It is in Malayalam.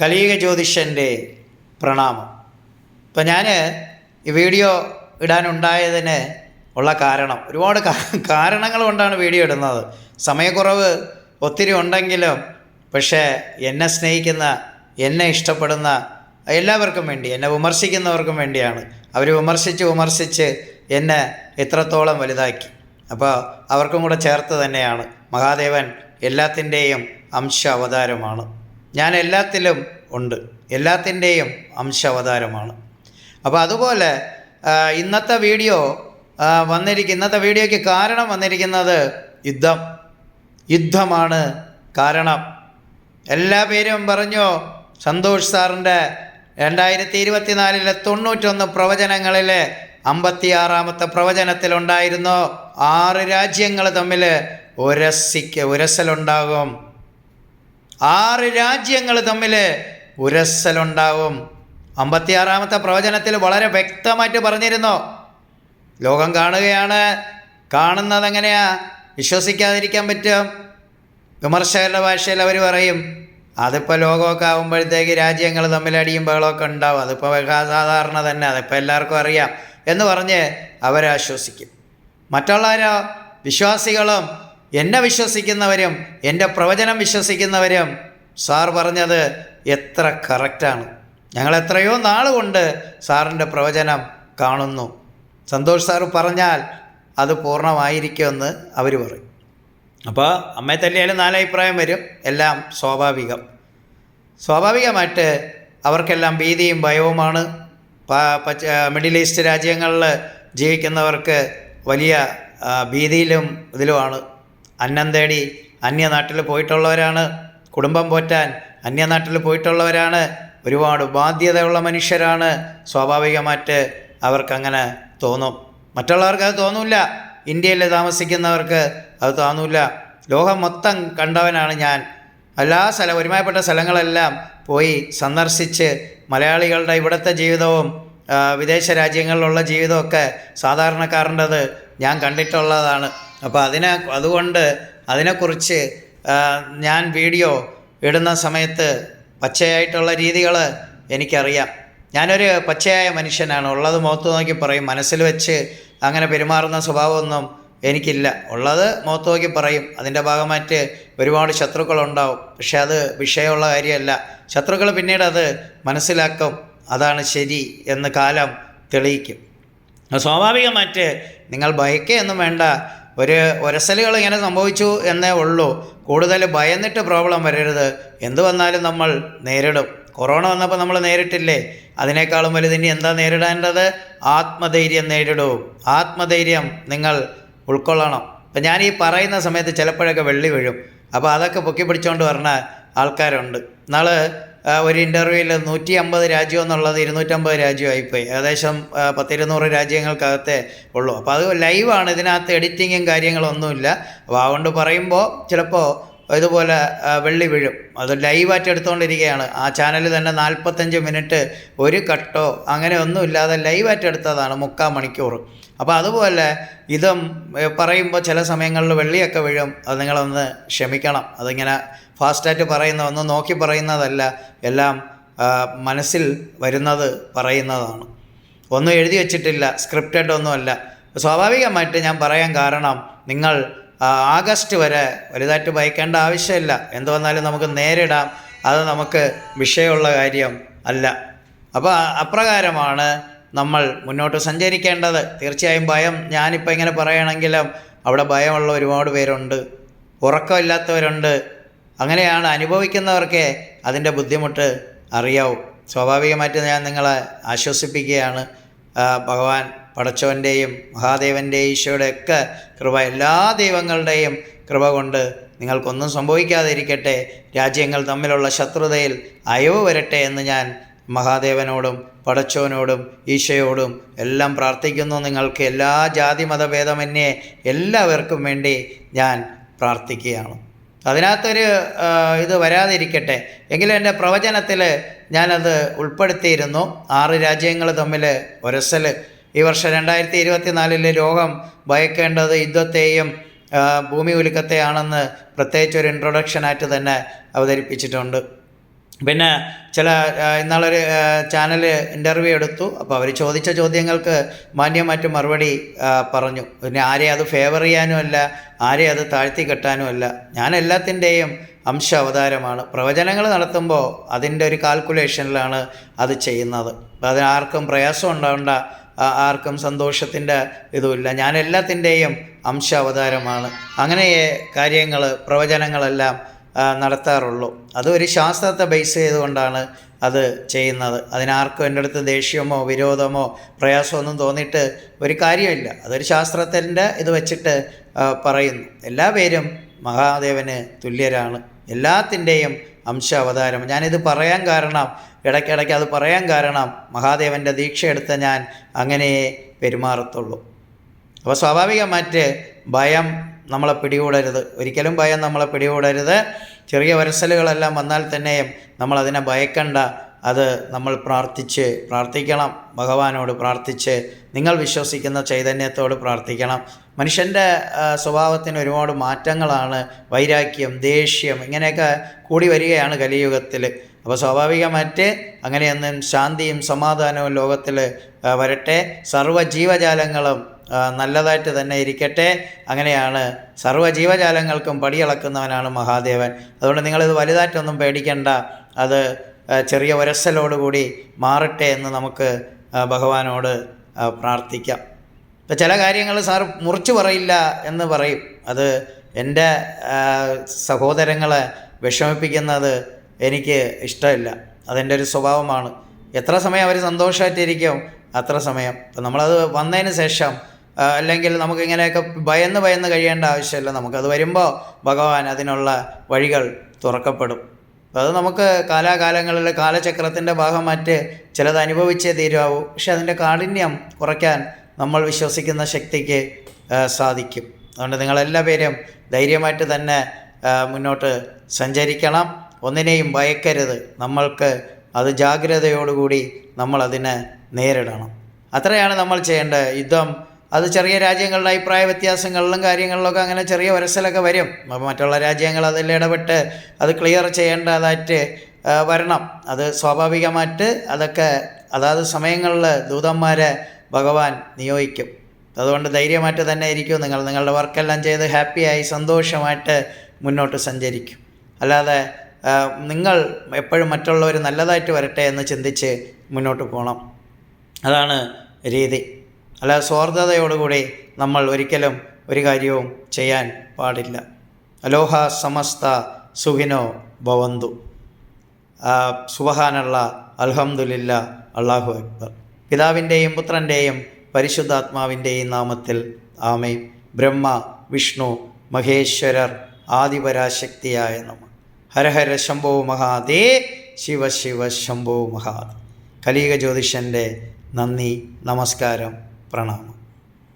കലീക ജ്യോതിഷന്റെ പ്രണാമം. ഇപ്പം ഞാൻ ഈ വീഡിയോ ഇടാനുണ്ടായതിന് ഉള്ള കാരണം ഒരുപാട് കാരണങ്ങൾ കൊണ്ടാണ് വീഡിയോ ഇടുന്നത്. സമയക്കുറവ് ഒത്തിരി ഉണ്ടെങ്കിലും പക്ഷേ എന്നെ സ്നേഹിക്കുന്ന എന്നെ ഇഷ്ടപ്പെടുന്ന എല്ലാവർക്കും വേണ്ടി എന്നെ വിമർശിക്കുന്നവർക്കും വേണ്ടിയാണ്. അവർ വിമർശിച്ച് വിമർശിച്ച് എന്നെ എത്രത്തോളം വലുതാക്കി. അപ്പോൾ അവർക്കും കൂടെ ചേർത്ത് തന്നെയാണ് മഹാദേവൻ എല്ലാത്തിന്റെയും അംശ അവതാരമാണ്. ഞാൻ എല്ലാത്തിലും ഉണ്ട്. എല്ലാത്തിന്റെയും അംശ അവതാരമാണ് അപ്പോൾ അതുപോലെ ഇന്നത്തെ വീഡിയോ വന്നിരിക്കുന്ന ഇന്നത്തെ വീഡിയോയ്ക്ക് കാരണം വന്നിരിക്കുന്നത് യുദ്ധം. യുദ്ധമാണ് കാരണം. എല്ലാ പേരും പറഞ്ഞു സന്തോഷ് സാറിന്റെ രണ്ടായിരത്തി ഇരുപത്തിനാലിലെ തൊണ്ണൂറ്റൊന്ന് പ്രവചനങ്ങളിലെ അമ്പത്തിയാറാമത്തെ പ്രവചനത്തിലുണ്ടായിരുന്നു ആറ് രാജ്യങ്ങൾ തമ്മിൽ ഉരസിക്ക് ഉരസലുണ്ടാകും ആറ് രാജ്യങ്ങൾ തമ്മിൽ ഉരസലുണ്ടാവും. അമ്പത്തിയാറാമത്തെ പ്രവചനത്തിൽ വളരെ വ്യക്തമായിട്ട് പറഞ്ഞിരുന്നു. ലോകം കാണുകയാണ്. കാണുന്നത് എങ്ങനെയാ? വിശ്വസിക്കാതിരിക്കാൻ പറ്റും. വിമർശകരുടെ ഭാഷയിൽ അവർ പറയും അതിപ്പോൾ ലോകമൊക്കെ ആകുമ്പോഴത്തേക്ക് രാജ്യങ്ങൾ തമ്മിൽ അടിയും ബഹളമൊക്കെ ഉണ്ടാവും. അതിപ്പോൾ സാധാരണ തന്നെ. അതിപ്പോൾ എല്ലാവർക്കും അറിയാം. എന്ന് പറഞ്ഞ് അവരാശ്വസിക്കും മറ്റുള്ളവരോ? വിശ്വാസികളും എന്നെ വിശ്വസിക്കുന്നവരും എന്റെ പ്രവചനം വിശ്വസിക്കുന്നവരും സാർ പറഞ്ഞത് എത്ര കറക്റ്റാണ് ഞങ്ങൾ എത്രയോ നാളുകൊണ്ട് കൊണ്ട് സാറിന്റെ പ്രവചനം കാണുന്നു. സന്തോഷ് സാറ് പറഞ്ഞാൽ അത് പൂർണമായിരിക്കുമെന്ന് അവർ പറയും. അപ്പോൾ അമ്മയെ തല്ലിയാലും നാലഭിപ്രായം വരും എല്ലാം സ്വാഭാവികം. സ്വാഭാവികമായിട്ട് അവർക്കെല്ലാം ഭീതിയും ഭയവുമാണ്. മിഡിൽ ഈസ്റ്റ് രാജ്യങ്ങളിൽ ജീവിക്കുന്നവർക്ക് വലിയ ഭീതിയിലും ഇതിലുമാണ്. അന്നം തേടി അന്യനാട്ടിൽ പോയിട്ടുള്ളവരാണ്. കുടുംബം പോറ്റാൻ അന്യനാട്ടിൽ പോയിട്ടുള്ളവരാണ്. ഒരുപാട് ബാധ്യതയുള്ള മനുഷ്യരാണ്. സ്വാഭാവികമായിട്ട് അവർക്കങ്ങനെ തോന്നും. മറ്റുള്ളവർക്ക് അത് തോന്നില്ല ഇന്ത്യയിൽ താമസിക്കുന്നവർക്ക് അത് തോന്നില്ല ലോകം മൊത്തം കണ്ടവനാണ് ഞാൻ. എല്ലാ സ്ഥലം ഒരുമായപ്പെട്ട സ്ഥലങ്ങളെല്ലാം പോയി സന്ദർശിച്ച് മലയാളികളുടെ ഇവിടുത്തെ ജീവിതവും വിദേശ രാജ്യങ്ങളിലുള്ള ജീവിതമൊക്കെ സാധാരണക്കാരന്റെത് ഞാൻ കണ്ടിട്ടുള്ളതാണ്. അപ്പോൾ അതിനെ അതുകൊണ്ട് അതിനെക്കുറിച്ച് ഞാൻ വീഡിയോ ഇടുന്ന സമയത്ത് പച്ചയായിട്ടുള്ള രീതികൾ എനിക്കറിയാം. ഞാനൊരു പച്ചയായ മനുഷ്യനാണ്. ഉള്ളത് മുഖത്ത് നോക്കി പറയും. മനസ്സിൽ വെച്ച് അങ്ങനെ പെരുമാറുന്ന സ്വഭാവമൊന്നും എനിക്കില്ല. ഉള്ളത് മുഖത്ത് നോക്കി പറയും. അതിന്റെ ഭാഗമായിട്ട് ഒരുപാട് ശത്രുക്കളുണ്ടാവും. പക്ഷേ അത് വിഷയമുള്ള കാര്യമല്ല. ശത്രുക്കൾ പിന്നീട് അത് മനസ്സിലാക്കും. അതാണ് ശരി എന്ന് കാലം തെളിയിക്കും. സ്വാഭാവികമായിട്ട് നിങ്ങൾ ഭയക്കുകയൊന്നും വേണ്ട. ഒരു ഒരസലുകൾ ഇങ്ങനെ സംഭവിച്ചു എന്നേ ഉള്ളൂ. കൂടുതൽ ഭയന്നിട്ട് പ്രോബ്ലം വരരുത്. എന്ത് വന്നാലും നമ്മൾ നേരിടും. കൊറോണ വന്നപ്പോൾ നമ്മൾ നേരിട്ടില്ലേ? അതിനേക്കാളും വലുത് ഇനി എന്താ നേരിടേണ്ടത്? ആത്മധൈര്യം നേരിടൂ. ആത്മധൈര്യം നിങ്ങൾ ഉൾക്കൊള്ളണം. അപ്പം ഞാൻ ഈ പറയുന്ന സമയത്ത് ചിലപ്പോഴൊക്കെ വെള്ളി വീഴും. അപ്പോൾ അതൊക്കെ പൊക്കി പിടിച്ചുകൊണ്ട് വരണ ആൾക്കാരുണ്ട്. നാളെ ഒരു ഇന്റർവ്യൂവിൽ നൂറ്റി അമ്പത് രാജ്യം എന്നുള്ളത് ഇരുന്നൂറ്റമ്പത് രാജ്യമായിപ്പോയി ഏകദേശം പത്തിരുന്നൂറ് രാജ്യങ്ങൾക്കകത്തേ ഉള്ളൂ. അപ്പോൾ അത് ലൈവാണ് ഇതിനകത്ത് എഡിറ്റിങ്ങും കാര്യങ്ങളൊന്നുമില്ല. അപ്പോൾ അതുകൊണ്ട് പറയുമ്പോൾ ചിലപ്പോൾ ഇതുപോലെ വെള്ളി വീഴും. അത് ലൈവായിട്ട് എടുത്തുകൊണ്ടിരിക്കുകയാണ് ആ ചാനൽ തന്നെ നാൽപ്പത്തഞ്ച് മിനിറ്റ് ഒരു കട്ടോ അങ്ങനെ ഒന്നും ഇല്ലാതെ ലൈവായിട്ട് എടുത്തതാണ് മുക്കാൽ മണിക്കൂർ അപ്പോൾ അതുപോലെ ഇതും പറയുമ്പോൾ ചില സമയങ്ങളിൽ വെള്ളിയൊക്കെ വീഴും. അത് നിങ്ങളൊന്ന് ക്ഷമിക്കണം. അതിങ്ങനെ ഫാസ്റ്റായിട്ട് പറയുന്ന ഒന്ന് നോക്കി പറയുന്നതല്ല. എല്ലാം മനസ്സിൽ വരുന്നത് പറയുന്നതാണ്. ഒന്നും എഴുതി വെച്ചിട്ടില്ല സ്ക്രിപ്റ്റഡ് ഒന്നുമല്ല സ്വാഭാവികമായിട്ട് ഞാൻ പറയാൻ കാരണം നിങ്ങൾ ആഗസ്റ്റ് വരെ വലുതായിട്ട് ഭയക്കേണ്ട ആവശ്യമില്ല. എന്ത് വന്നാലും നമുക്ക് നേരിടാം. അത് നമുക്ക് വിഷയമുള്ള കാര്യം അല്ല. അപ്പോൾ അപ്രകാരമാണ് നമ്മൾ മുന്നോട്ട് സഞ്ചരിക്കേണ്ടത്. തീർച്ചയായും ഭയം. ഞാനിപ്പോൾ ഇങ്ങനെ പറയണമെങ്കിലും അവിടെ ഭയമുള്ള ഒരുപാട് പേരുണ്ട്. ഉറക്കമില്ലാത്തവരുണ്ട്. അങ്ങനെയാണ് അനുഭവിക്കുന്നവർക്ക് അതിന്റെ ബുദ്ധിമുട്ട് അറിയാവും. സ്വാഭാവികമായിട്ട് ഞാൻ നിങ്ങളെ ആശ്വസിപ്പിക്കുകയാണ്. ഭഗവാൻ പടച്ചവന്റെയും മഹാദേവന്റെയും ഈശോയുടെ ഒക്കെ കൃപ എല്ലാ ദൈവങ്ങളുടെയും കൃപ കൊണ്ട് നിങ്ങൾക്കൊന്നും സംഭവിക്കാതിരിക്കട്ടെ. രാജ്യങ്ങൾ തമ്മിലുള്ള ശത്രുതയിൽ അയവ് വരട്ടെ എന്ന് ഞാൻ മഹാദേവനോടും പടച്ചോനോടും ഈശയോടും എല്ലാം പ്രാർത്ഥിക്കുന്നു. നിങ്ങൾക്ക് എല്ലാ ജാതി മതഭേദമന്യേ എല്ലാവർക്കും വേണ്ടി ഞാൻ പ്രാർത്ഥിക്കുകയാണ്. അതിനകത്തൊരു ഇത് വരാതിരിക്കട്ടെ. എങ്കിലും എന്റെ പ്രവചനത്തിൽ ഞാനത് ഉൾപ്പെടുത്തിയിരുന്നു. ആറ് രാജ്യങ്ങൾ തമ്മിൽ ഒരസൽ. ഈ വർഷം രണ്ടായിരത്തി ഇരുപത്തി നാലിലെ രോഗം ഭയക്കേണ്ടത് യുദ്ധത്തെയും ഭൂമി ഉലുക്കത്തെയാണെന്ന് പ്രത്യേകിച്ച് ഒരു ഇൻട്രൊഡക്ഷനായിട്ട് തന്നെ അവതരിപ്പിച്ചിട്ടുണ്ട്. പിന്നെ ചില ഇന്നാളൊരു ചാനൽ ഇന്റർവ്യൂ എടുത്തു. അപ്പോൾ അവർ ചോദിച്ച ചോദ്യങ്ങൾക്ക് മാന്യമായിട്ട് മറുപടി പറഞ്ഞു. പിന്നെ ആരെ അത് ഫേവർ ചെയ്യാനും അല്ല ആരെ അത് താഴ്ത്തി കെട്ടാനും അല്ല. ഞാൻ എല്ലാത്തിന്റെയും അംശ അവതാരമാണ്. പ്രവചനങ്ങൾ നടത്തുമ്പോൾ അതിന്റെ ഒരു കാൽക്കുലേഷനിലാണ് അത് ചെയ്യുന്നത്. അപ്പോൾ അതിനാർക്കും പ്രയാസം ഉണ്ടാവേണ്ട ആർക്കും സന്തോഷത്തിന്റെ ഇതുമില്ല. ഞാൻ എല്ലാത്തിന്റെയും അംശ അവതാരമാണ്. അങ്ങനെ കാര്യങ്ങൾ പ്രവചനങ്ങളെല്ലാം നടത്താറുള്ളൂ. അത് ഒരു ശാസ്ത്രത്തെ ബേസ് ചെയ്തുകൊണ്ടാണ് അത് ചെയ്യുന്നത്. അതിനാർക്കും എന്റെ അടുത്ത് ദേഷ്യമോ വിരോധമോ പ്രയാസമൊന്നും തോന്നിയിട്ട് ഒരു കാര്യമില്ല. അതൊരു ശാസ്ത്രത്തിന്റെ ഇത് വെച്ചിട്ട് പറയുന്നു. എല്ലാ പേരും മഹാദേവന് തുല്യരാണ്. എല്ലാത്തിന്റെയും അംശ അവതാരം ഞാനിത് പറയാൻ കാരണം ഇടയ്ക്കിടയ്ക്ക് അത് പറയാൻ കാരണം മഹാദേവന്റെ ദീക്ഷ ഞാൻ അങ്ങനെയേ പെരുമാറത്തുള്ളൂ. അപ്പോൾ സ്വാഭാവികമായിട്ട് ഭയം നമ്മളെ പിടികൂടരുത്. ഒരിക്കലും ഭയം നമ്മളെ പിടികൂടരുത്. ചെറിയ വരസലുകളെല്ലാം വന്നാൽ തന്നെയും നമ്മളതിനെ ഭയക്കണ്ട. അത് നമ്മൾ പ്രാർത്ഥിച്ച് പ്രാർത്ഥിക്കണം. ഭഗവാനോട് പ്രാർത്ഥിച്ച് നിങ്ങൾ വിശ്വസിക്കുന്ന ചൈതന്യത്തോട് പ്രാർത്ഥിക്കണം. മനുഷ്യന്റെ സ്വഭാവത്തിന് ഒരുപാട് മാറ്റങ്ങളാണ്. വൈരാഗ്യം ദേഷ്യം ഇങ്ങനെയൊക്കെ കൂടി വരികയാണ് കലിയുഗത്തിൽ അപ്പോൾ സ്വാഭാവികമായിട്ട് അങ്ങനെയൊന്നും ശാന്തിയും സമാധാനവും ലോകത്തിൽ വരട്ടെ. സർവ ജീവജാലങ്ങളും നല്ലതായിട്ട് തന്നെ ഇരിക്കട്ടെ. അങ്ങനെയാണ് സർവ ജീവജാലങ്ങൾക്കും പടിയിളക്കുന്നവനാണ് മഹാദേവൻ. അതുകൊണ്ട് നിങ്ങളിത് വലുതായിട്ടൊന്നും പേടിക്കേണ്ട. അത് ചെറിയ ഒരസലോടുകൂടി മാറട്ടെ എന്ന് നമുക്ക് ഭഗവാനോട് പ്രാർത്ഥിക്കാം. ഇപ്പം ചില കാര്യങ്ങൾ സാർ മുറിച്ചു പറയില്ല എന്ന് പറയും. അത് എന്റെ സഹോദരങ്ങളെ വിഷമിപ്പിക്കുന്നത് എനിക്ക് ഇഷ്ടമില്ല. അതെന്റെ ഒരു സ്വഭാവമാണ്. എത്ര സമയം അവർ സന്തോഷമായിട്ടിരിക്കും അത്ര സമയം. അപ്പം നമ്മളത് വന്നതിന് ശേഷം അല്ലെങ്കിൽ നമുക്ക് ഇങ്ങനെയൊക്കെ ഭയന്ന് ഭയന്ന് കഴിയേണ്ട ആവശ്യമില്ല. നമുക്കത് വരുമ്പോൾ ഭഗവാൻ അതിനുള്ള വഴികൾ തുറക്കപ്പെടും. അത് നമുക്ക് കാലാകാലങ്ങളിൽ കാലചക്രത്തിന്റെ ഭാഗമായിട്ട് ചിലത് അനുഭവിച്ചേ തീരാവൂ പക്ഷെ അതിന്റെ കാഠിന്യം കുറയ്ക്കാൻ നമ്മൾ വിശ്വസിക്കുന്ന ശക്തിക്ക് സാധിക്കും. അതുകൊണ്ട് നിങ്ങളെല്ലാ പേരും ധൈര്യമായിട്ട് തന്നെ മുന്നോട്ട് സഞ്ചരിക്കണം. ഒന്നിനെയും ഭയക്കരുത്. നമ്മൾക്ക് അത് ജാഗ്രതയോടുകൂടി നമ്മളതിനെ നേരിടണം. അത്രയാണ് നമ്മൾ ചെയ്യേണ്ടത് യുദ്ധം. അത് ചെറിയ രാജ്യങ്ങളുടെ അഭിപ്രായ വ്യത്യാസങ്ങളിലും കാര്യങ്ങളിലൊക്കെ അങ്ങനെ ചെറിയ വരസലൊക്കെ വരും. അപ്പോൾ മറ്റുള്ള രാജ്യങ്ങൾ അതിൽ ഇടപെട്ട് അത് ക്ലിയർ ചെയ്യേണ്ടതായിട്ട് വരണം. അത് സ്വാഭാവികമായിട്ട് അതൊക്കെ അതാത് സമയങ്ങളിൽ ദൂതന്മാരെ ഭഗവാൻ നിയോഗിക്കും. അതുകൊണ്ട് ധൈര്യമായിട്ട് തന്നെ ഇരിക്കും നിങ്ങൾ. നിങ്ങളുടെ വർക്കെല്ലാം ചെയ്ത് ഹാപ്പിയായി സന്തോഷമായിട്ട് മുന്നോട്ട് സഞ്ചരിക്കും. അല്ലാതെ നിങ്ങൾ എപ്പോഴും മറ്റുള്ളവർ നല്ലതായിട്ട് വരട്ടെ എന്ന് ചിന്തിച്ച് മുന്നോട്ട് പോകണം. അതാണ് രീതി. അല്ലാതെ സ്വാർത്ഥതയോടുകൂടി നമ്മൾ ഒരിക്കലും ഒരു കാര്യവും ചെയ്യാൻ പാടില്ല. അലോഹ സമസ്ത സുഖിനോ ഭവന്തു. സുബഹാനുള്ള അൽഹമുല്ല അള്ളാഹു അക്ബർ. പിതാവിന്റെയും പുത്രന്റെയും പരിശുദ്ധാത്മാവിന്റെയും നാമത്തിൽ ആമേ ബ്രഹ്മ വിഷ്ണു മഹേശ്വരർ ആദിപരാശക്തിയായ നമ. ഹരഹര ശംഭോ മഹാദേ ശിവ ശിവ ശംഭോ മഹാദ്. കലീക ജ്യോതിഷന്റെ നന്ദി നമസ്കാരം. പ്രണാമം